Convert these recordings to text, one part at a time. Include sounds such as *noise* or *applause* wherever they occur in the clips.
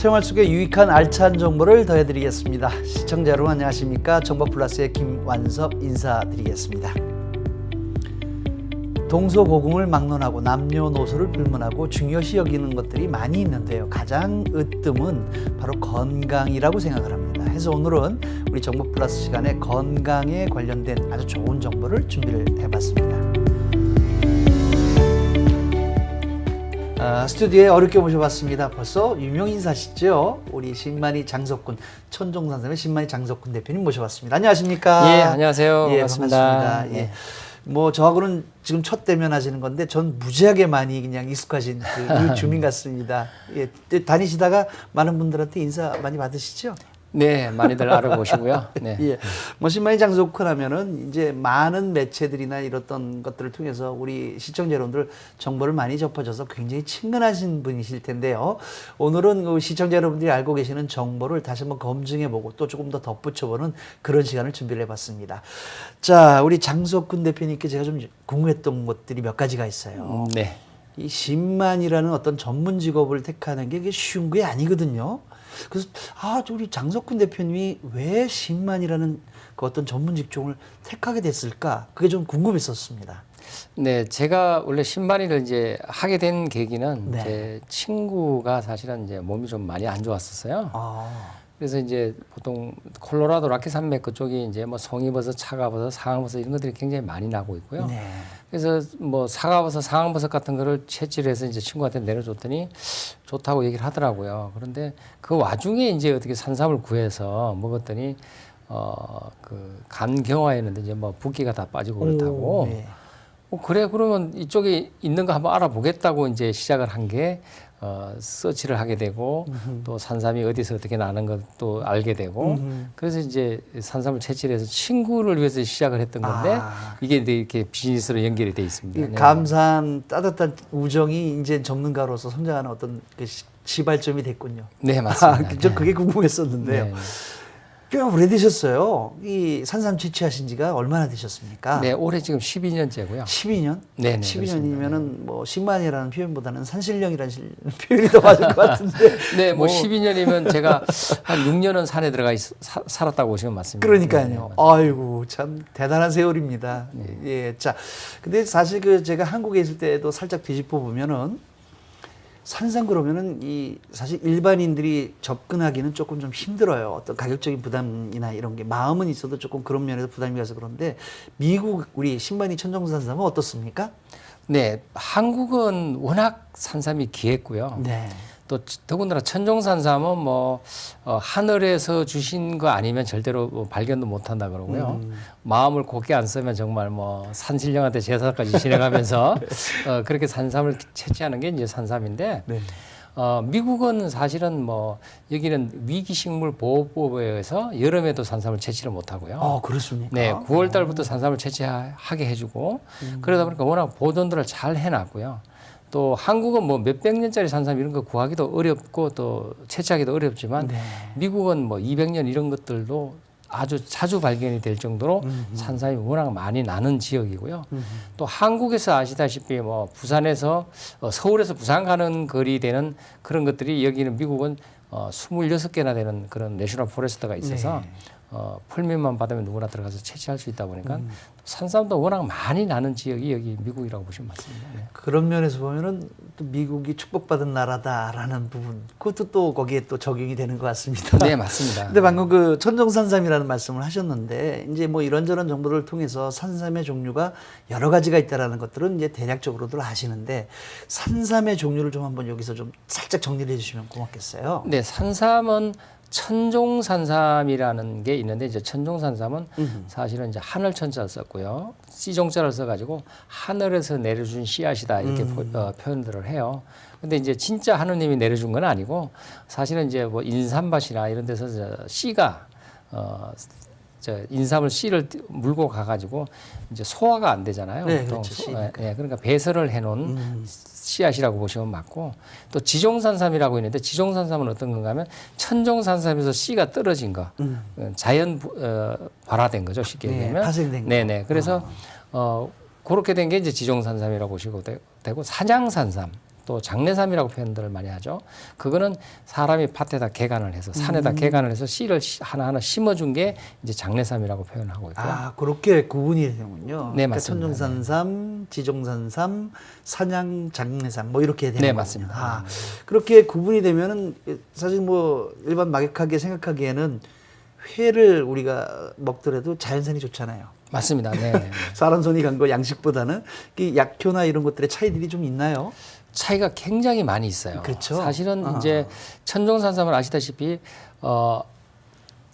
생활 속에 유익한 알찬 정보를 더해드리겠습니다. 시청자 여러분 안녕하십니까? 정보플러스의 김완섭 인사드리겠습니다. 동서고금을 막론하고 남녀노소를 불문하고 중요시 여기는 것들이 많이 있는데요. 가장 으뜸은 바로 건강이라고 생각을 합니다. 해서 오늘은 우리 정보플러스 시간에 건강에 관련된 아주 좋은 정보를 준비를 해봤습니다. 아, 스튜디오에 어렵게 모셔봤습니다. 벌써 유명 인사시죠? 우리 신만이 장석군 천종산삼의 신만이 장석군 대표님 모셔봤습니다. 안녕하십니까? 예, 안녕하세요. 예, 반갑습니다. 반갑습니다. 예. 네. 뭐 저하고는 지금 첫 대면 하시는 건데 전 무지하게 많이 그냥 익숙하신 그 *laughs* 주민 같습니다. 예, 다니시다가 많은 분들한테 인사 많이 받으시죠? 네, 많이들 알아보시고요. 네. *laughs* 예. 뭐 신만이 장소크 하면은 이제 많은 매체들이나 이렇던 것들을 통해서 우리 시청자 여러분들 정보를 많이 접하셔서 굉장히 친근하신 분이실 텐데요. 오늘은 그 시청자 여러분들이 알고 계시는 정보를 다시 한번 검증해보고 또 조금 더 덧붙여보는 그런 시간을 준비를 해봤습니다. 자, 우리 장석근 대표님께 제가 좀 궁금했던 것들이 몇 가지가 있어요. 음, 네. 이 신만이라는 어떤 전문 직업을 택하는 게 이게 쉬운 게 아니거든요. 그래서 아, 저 우리 장석훈 대표님이 왜 신만이라는 그 어떤 전문 직종을 택하게 됐을까? 그게 좀 궁금했었습니다. 네, 제가 원래 신발이를 이제 하게 된 계기는 네. 제 친구가 사실은 이제 몸이 좀 많이 안 좋았었어요. 아, 그래서 이제 보통 콜로라도 라키 산맥 그쪽이 이제 뭐 송이버섯, 차가버섯, 상황버섯 이런 것들이 굉장히 많이 나고 있고요. 네. 그래서 뭐 사과버섯, 상황버섯 같은 거를 채취를 해서 이제 친구한테 내려줬더니 좋다고 얘기를 하더라고요. 그런데 그 와중에 이제 어떻게 산삼을 구해서 먹었더니 어 그 간 경화했는데 이제 뭐 붓기가 다 빠지고 그렇다고. 오, 네. 어, 그래 그러면 이쪽에 있는 거 한번 알아보겠다고 이제 시작을 한게 어, 서치를 하게 되고 또 산삼이 어디서 어떻게 나는 것도 알게 되고 그래서 이제 산삼을 채취를 해서 친구를 위해서 시작을 했던 건데 아. 이게 이제 이렇게 비즈니스로 연결이 돼 있습니다. 이 네. 감사한 따뜻한 우정이 이제 전문가로서 성장하는 어떤 그 시- 시발점이 됐군요. 네 맞습니다. 아, 저 그게 궁금했었는데요. 네. 꽤 오래되셨어요. 이 산삼 채취하신 지가 얼마나 되셨습니까? 네 올해 지금 12년째고요. 12년? 네, 네, 12년이면은 뭐 10만이라는 표현보다는 산신령이라는 실- *laughs* 표현이 더 맞을 것 같은데. *laughs* 네, 뭐 12년이면 제가 *laughs* 한 6년은 산에 들어가 있, 사, 살았다고 보시면 맞습니다. 네, 네, 그러니까요. 아이고 참 대단한 세월입니다. 예, 자, 근데 사실 그 제가 한국에 있을 때도 살짝 뒤집어 보면은 산삼 그러면은 이 사실 일반인들이 접근하기는 조금 좀 힘들어요. 어떤 가격적인 부담이나 이런 게 마음은 있어도 조금 그런 면에서 부담이 가서 그런데 미국 우리 신반이 천정산삼은 어떻습니까? 네, 한국은 워낙 산삼이 귀했고요. 네. 또 더군다나 천종산삼은 뭐 어, 하늘에서 주신 거 아니면 절대로 뭐 발견도 못 한다 그러고요. 음. 마음을 곱게 안 쓰면 정말 뭐 산신령한테 제사까지 진행하면서 *laughs* 어, 그렇게 산삼을 채취하는 게 이제 산삼인데 네. 어, 미국은 사실은 뭐 여기는 위기식물 보호법에 의해서 여름에도 산삼을 채취를 못 하고요. 어, 그렇습니까? 네, 9월 달부터 산삼을 채취하게 해주고 그러다 보니까 워낙 보존들을 잘 해놨고요. 또 한국은 뭐 몇백 년짜리 산삼 이런 거 구하기도 어렵고 또 채취하기도 어렵지만 네. 미국은 뭐 200년 이런 것들도 아주 자주 발견이 될 정도로 산삼이 워낙 많이 나는 지역이고요. 또 한국에서 아시다시피 뭐 부산에서 어, 서울에서 부산 가는 거리 되는 그런 것들이 여기는 미국은 어, 26개나 되는 그런 내셔널 포레스트가 있어서 네. 어, 풀민만 받으면 누구나 들어가서 채취할 수 있다 보니까 산삼도 워낙 많이 나는 지역이 여기 미국이라고 보시면 맞습니다. 네. 그런 면에서 보면은 또 미국이 축복받은 나라다라는 부분 그것도 또 거기에 또 적용이 되는 것 같습니다. 네, 맞습니다. 근데 방금 그 천정산삼이라는 말씀을 하셨는데 이제 뭐 이런저런 정보를 통해서 산삼의 종류가 여러 가지가 있다라는 것들은 이제 대략적으로들 아시는데 산삼의 종류를 좀 한번 여기서 좀 살짝 정리를 해주시면 고맙겠어요. 네, 산삼은 천종산삼이라는 게 있는데 이제 천종산삼은 사실은 이제 하늘 천자를 썼고요. 씨종자를 써가지고 하늘에서 내려준 씨앗이다 이렇게 표, 어, 표현들을 해요. 근데 이제 진짜 하느님이 내려준 건 아니고 사실은 이제 뭐 인삼밭이나 이런 데서 저 씨가 어, 저 인삼을 씨를 띄- 물고 가가지고 이제 소화가 안 되잖아요. 네, 보통 그렇죠, 소-. 예, 그러니까 배설을 해놓은 씨앗이라고 보시면 맞고 또 지종산삼이라고 있는데 지종산삼은 어떤 건가 하면 천종산삼에서 씨가 떨어진 거 어, 자연 부- 어, 발화된 거죠 쉽게 네, 얘기하면. 파생된 거. 네네. 그래서 어 그렇게 된 게 이제 지종산삼이라고 보시고 되- 되고 사냥산삼 또 장내삼이라고 표현들을 많이 하죠. 그거는 사람이 밭에다 개간을 해서 산에다 개간을 해서 씨를 시- 하나하나 심어준 게 이제 장내삼이라고 표현하고 있고요. 아, 그렇게 구분이 되는군요. 그러니까 네, 맞습니다. 천정산삼, 지정산삼, 산양, 장내삼 뭐 이렇게 되는 네, 거군요. 맞습니다. 아, 그렇게 구분이 되면은 사실 뭐 일반 막역하게 생각하기에는 회를 우리가 먹더라도 자연산이 좋잖아요. 맞습니다. 네. 네. *laughs* 사람 손이 간 거 양식보다는 이 약효나 이런 것들의 차이들이 좀 있나요? 차이가 굉장히 많이 있어요. 그렇죠. 사실은 아. 이제 천종산삼을 아시다시피 어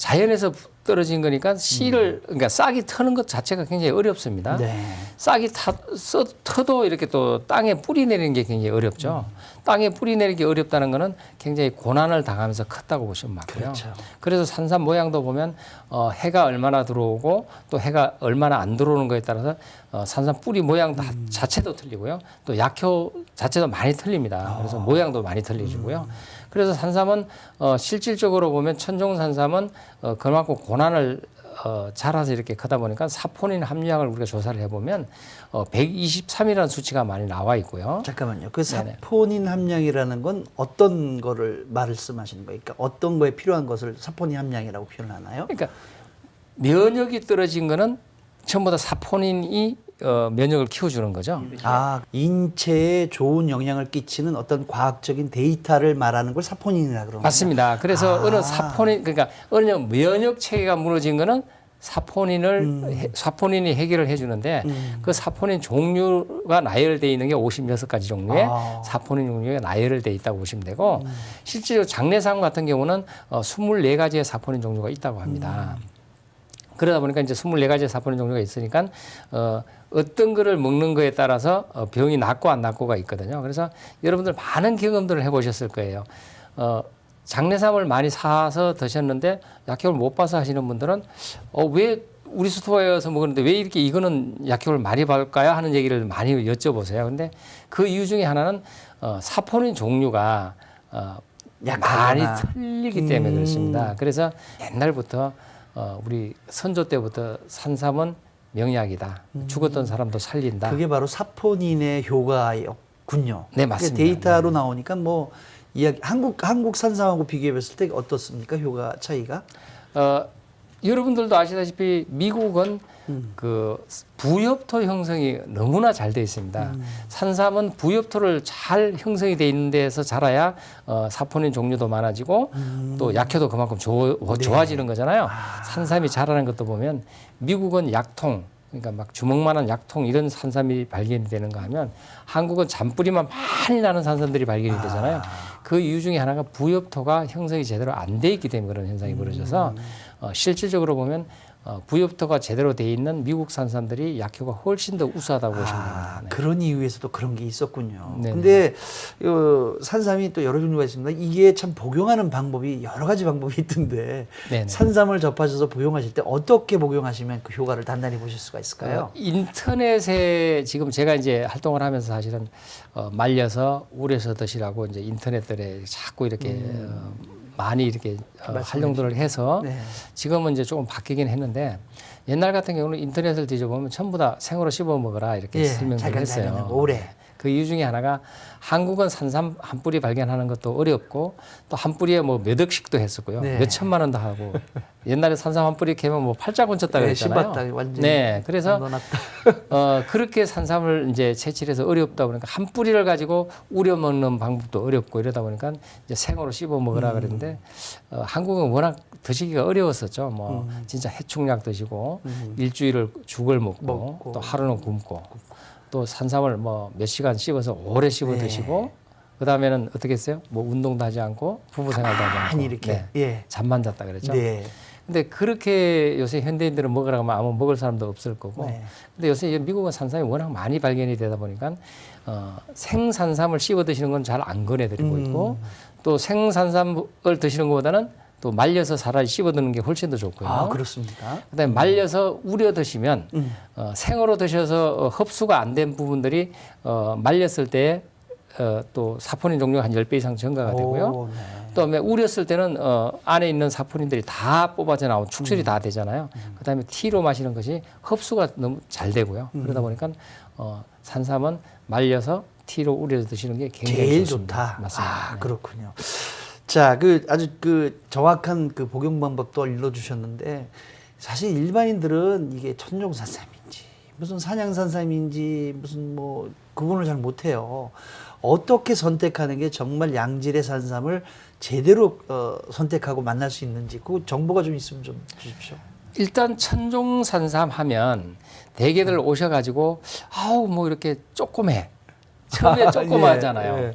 자연에서 떨어진 거니까 씨를 그러니까 싹이 트는 것 자체가 굉장히 어렵습니다. 네. 싹이 타, 써, 터도 이렇게 또 땅에 뿌리 내리는 게 굉장히 어렵죠. 땅에 뿌리 내리기 어렵다는 거는 굉장히 고난을 당하면서 컸다고 보시면 맞고요. 그렇죠. 그래서 산삼 모양도 보면 어, 해가 얼마나 들어오고 또 해가 얼마나 안 들어오는 거에 따라서 어, 산삼 뿌리 모양 다 자체도 틀리고요. 또 약효 자체도 많이 틀립니다. 그래서 모양도 많이 틀리고요. 그래서 산삼은 어, 실질적으로 보면 천종 산삼은 어, 그만큼 고난을 어, 자라서 이렇게 크다 보니까 사포닌 함유량을 우리가 조사를 해보면 어, 123이라는 수치가 많이 나와 있고요. 잠깐만요. 그. 사포닌 함량이라는 건 어떤 거를 말씀하시는 거예요? 그러니까 어떤 거에 필요한 것을 사포닌 함량이라고 표현하나요? 그러니까 면역이 떨어진 거는 전부 다 사포닌이 어, 면역을 키워주는 거죠. 아, 인체에 좋은 영향을 끼치는 어떤 과학적인 데이터를 말하는 걸 사포닌이라 그러는 맞습니다. 그래서 아. 어느 사포닌 그러니까 어느 면역 체계가 무너진 거는 사포닌을 해- 사포닌이 해결을 해주는데 그 사포닌 종류가 나열돼 있는 게 56가지 종류의 아. 사포닌 종류가 나열돼 있다고 보시면 되고 실제로 장내삼 같은 경우는 어, 24가지의 사포닌 종류가 있다고 합니다. 그러다 보니까 이제 24가지의 사포닌 종류가 있으니까 어, 어떤 거를 먹는 거에 따라서 어, 병이 낫고 안 낫고가 있거든요. 그래서 여러분들 많은 경험들을 해보셨을 거예요. 어, 장내삼을 많이 사서 드셨는데 약효를 못 봐서 하시는 분들은 어, 왜 우리 스토어에서 먹었는데 왜 이렇게 이거는 약효를 많이 받을까요? 하는 얘기를 많이 여쭤보세요. 근데 그 이유 중에 하나는 어, 사포닌 종류가 어, 많이. 틀리기 때문에 음. 그렇습니다. 그래서 옛날부터 어, 우리 선조 때부터 산삼은 명약이다. 죽었던 사람도 살린다. 음. 그게 바로 사포닌의 효과였군요. 네, 맞습니다. 데이터로 나오니까 뭐 이야기 한국 한국 산삼하고 비교해 봤을 때 어떻습니까? 효과 차이가? 어, 여러분들도 아시다시피 미국은 음. 그 부엽토 형성이 너무나 잘 돼 있습니다. 음. 산삼은 부엽토를 잘 형성이 돼 있는 데서 자라야 어, 사포닌 종류도 많아지고 음. 또 약효도 그만큼 조, 네. 좋아지는 거잖아요. 아. 산삼이 자라는 것도 보면 미국은 약통 그러니까 막 주먹만한 약통 이런 산삼이 발견이 되는가 하면 한국은 잔뿌리만 많이 나는 산삼들이 발견이 되잖아요. 그 이유 중에 하나가 부엽토가 형성이 제대로 안 돼 있기 때문에 그런 현상이 벌어져서 어, 실질적으로 보면 어, 부엽토가 제대로 돼 있는 미국 산삼들이 약효가 훨씬 더 우수하다고 보시면 됩니다. 아, 네. 그런 이유에서도 그런 게 있었군요. 네네. 근데 요 산삼이 또 여러 종류가 있습니다. 이게 참 복용하는 방법이 여러 가지 방법이 있던데 네네. 산삼을 접하셔서 복용하실 때 어떻게 복용하시면 그 효과를 단단히 보실 수가 있을까요? 어, 인터넷에 지금 제가 이제 활동을 하면서 사실은 어, 말려서 우려서 드시라고 이제 인터넷들에 자꾸 이렇게 어, 많이 이렇게 어, 음. 말씀해 활용들을 해서 네. 지금은 이제 조금 바뀌긴 했는데 옛날 같은 경우는 인터넷을 뒤져보면 전부 다 생으로 씹어 먹어라 이렇게 예, 설명을 했어요. 오래. 그 이유 중에 하나가 한국은 산삼 한 뿌리 발견하는 것도 어렵고 또 한 뿌리에 뭐 몇 억씩도 했었고요. 네. 몇 천만 원도 하고 옛날에 산삼 한 뿌리 캐면 뭐 팔자 건쳤다 네, 그랬잖아요. 씹었다, 완전히 네, 그래서. 어, 그렇게 산삼을 이제 채취해서 어렵다 보니까 한 뿌리를 가지고 우려 먹는 방법도 어렵고 이러다 보니까 이제 생으로 씹어 음. 먹으라 그랬는데 어, 한국은 워낙 드시기가 어려웠었죠. 뭐 음. 진짜 해충약 드시고 일주일을 죽을 먹고, 먹고. 또 하루는 굶고 또 산삼을 뭐 몇 시간 씹어서 오래 씹어 네. 드시고 그 다음에는 어떻게 했어요? 뭐 운동도 하지 않고 부부 생활도 하지 않고 이렇게. 네. 예. 잠만 잤다 그랬죠. 네. 근데 그렇게 요새 현대인들은 먹으라고 하면 아무 먹을 사람도 없을 거고. 네. 근데 요새 이 미국은 산삼이 워낙 많이 발견이 되다 보니까 어, 생산삼을 씹어 드시는 건 잘 안 권해드리고 음. 있고 또 생산삼을 드시는 것보다는 또 말려서 차라리 씹어 드는 게 훨씬 더 좋고요. 아, 그렇습니까? 그다음에 말려서 우려 드시면 음. 어, 생으로 드셔서 어, 흡수가 안 된 부분들이 어, 말렸을 때 어, 또 사포닌 종류가 한 10배 이상 증가가 되고요. 오, 네. 그다음에 우렸을 때는 어, 안에 있는 사포닌들이 다 뽑아져 나온 축출이 다 되잖아요. 그다음에 티로 마시는 것이 흡수가 너무 잘 되고요. 그러다 보니까 어, 산삼은 말려서 티로 우려 드시는 게 굉장히 제일 좋습니다. 좋다. 맞습니다. 아, 네. 그렇군요. 자, 그 아주 그 정확한 그 복용 방법도 알려주셨는데 사실 일반인들은 이게 천종산삼인지 무슨 산양산삼인지 무슨 뭐 구분을 잘 못해요. 어떻게 선택하는 게 정말 양질의 산삼을 제대로 어, 선택하고 만날 수 있는지 그 정보가 좀 있으면 좀 주십시오. 일단 천종산삼 하면 대개들 오셔가지고 아우 뭐 이렇게 조그매 처음에 *laughs* 조그마하잖아요. 예, 예.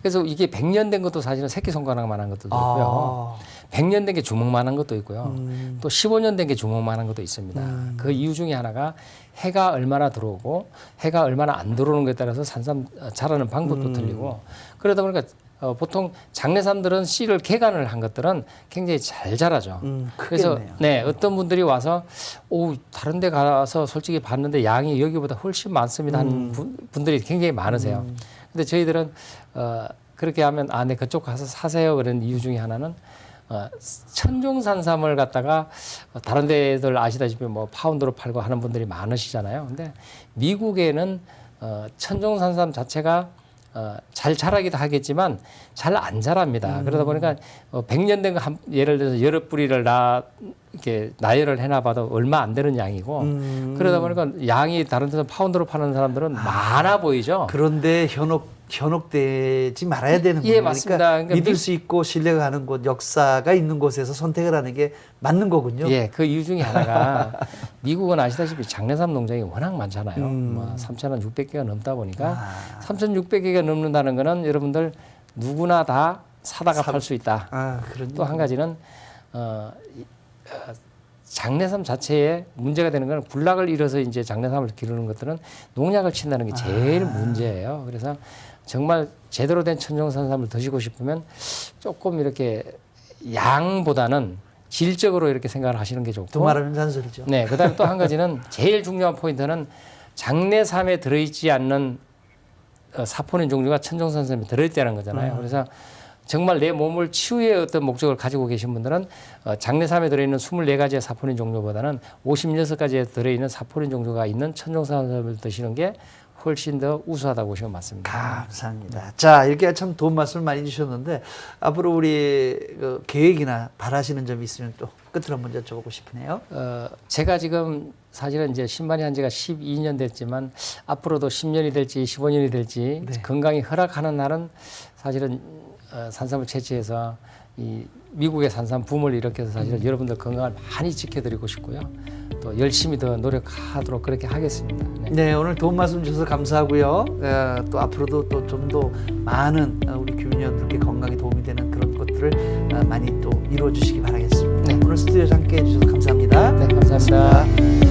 그래서 이게 100년 된 것도 사실은 새끼 손가락만한 것도 있고요. 아, 100년 된 게 주먹만한 것도 있고요. 음. 또 15년 된 게 주먹만한 것도 있습니다. 그 이유 중에 하나가 해가 얼마나 들어오고 해가 얼마나 안 들어오는 것에 따라서 산삼 어, 자라는 방법도 틀리고 그러다 보니까 어, 보통 장례삼들은 씨를 개간을 한 것들은 굉장히 잘 자라죠. 음, 그래서. 네 어떤 분들이 와서 오 다른 데 가서 솔직히 봤는데 양이 여기보다 훨씬 많습니다 음. 하는 분, 분들이 굉장히 많으세요. 근데 저희들은 어, 그렇게 하면 아, 네 그쪽 가서 사세요 그런 이유 중에 하나는 어, 천종산삼을 갖다가 어, 다른 데들 아시다시피 뭐 파운드로 팔고 하는 분들이 많으시잖아요. 근데 미국에는 어, 천종산삼 자체가 어, 잘 자라기도 하겠지만 잘 안 자랍니다. 그러다 보니까 어, 100년 된거 한, 예를 들어서 여러 뿌리를 나 이렇게 나열을 해놔봐도 얼마 안 되는 양이고 음. 그러다 보니까 양이 다른 데서 파운드로 파는 사람들은 많아 보이죠. 그런데 현혹 현혹되지 말아야 되는 예, 거예요. 맞습니다. 그러니까 믿을 미- 수 있고 신뢰가 가는 곳, 역사가 있는 곳에서 선택을 하는 게 맞는 거군요. 예, 그 이유 중에 하나가 *laughs* 미국은 아시다시피 장례삼 농장이 워낙 많잖아요. 음. 뭐 3,600개가 넘다 보니까 아. 3,600개가 넘는다는 거는 여러분들 누구나 다 사다가 사- 팔수 있다. 아, 또 한 가지는 어, 이- 어, 장례삼 자체에 문제가 되는 건 군락을 잃어서 이제 장례삼을 기르는 것들은 농약을 친다는 게 제일 아. 문제예요. 그래서 정말 제대로 된 천정산삼을 드시고 싶으면 조금 이렇게 양보다는 질적으로 이렇게 생각을 하시는 게 좋고 두말하면 잔소리죠. 네, 그 다음에 또 한 가지는 *laughs* 제일 중요한 포인트는 장내삼에 들어있지 않는 어, 사포닌 종류가 천정산삼에 들어있다는 거잖아요. 음. 그래서 정말 내 몸을 치유의 어떤 목적을 가지고 계신 분들은 어, 장내삼에 들어있는 24가지의 사포닌 종류보다는 56가지에 들어있는 사포닌 종류가 있는 천정산삼을 드시는 게 훨씬 더 우수하다고 보시면 맞습니다. 감사합니다. 자, 이렇게 참 도움 말씀을 많이 주셨는데 앞으로 우리 그 계획이나 바라시는 점이 있으면 또 끝으로 한번 여쭤보고 싶으네요. 어, 제가 지금 사실은 이제 신반이 한 지가 12년 됐지만 앞으로도 10년이 될지 15년이 될지 네. 건강이 허락하는 날은 사실은 어, 산삼을 채취해서 이 미국의 산삼 붐을 일으켜서 사실은 여러분들 건강을 많이 지켜드리고 싶고요. 또 열심히 더 노력하도록 그렇게 하겠습니다. 네. 네, 오늘 도움 말씀 주셔서 감사하고요. 어, 또 앞으로도 또 좀 더 많은 어, 우리 교민여러분들께 건강에 도움이 되는 그런 것들을 어, 많이 또 이루어 주시기 바라겠습니다. 네. 오늘 스튜디오에 함께 해주셔서 감사합니다. 네, 감사합니다.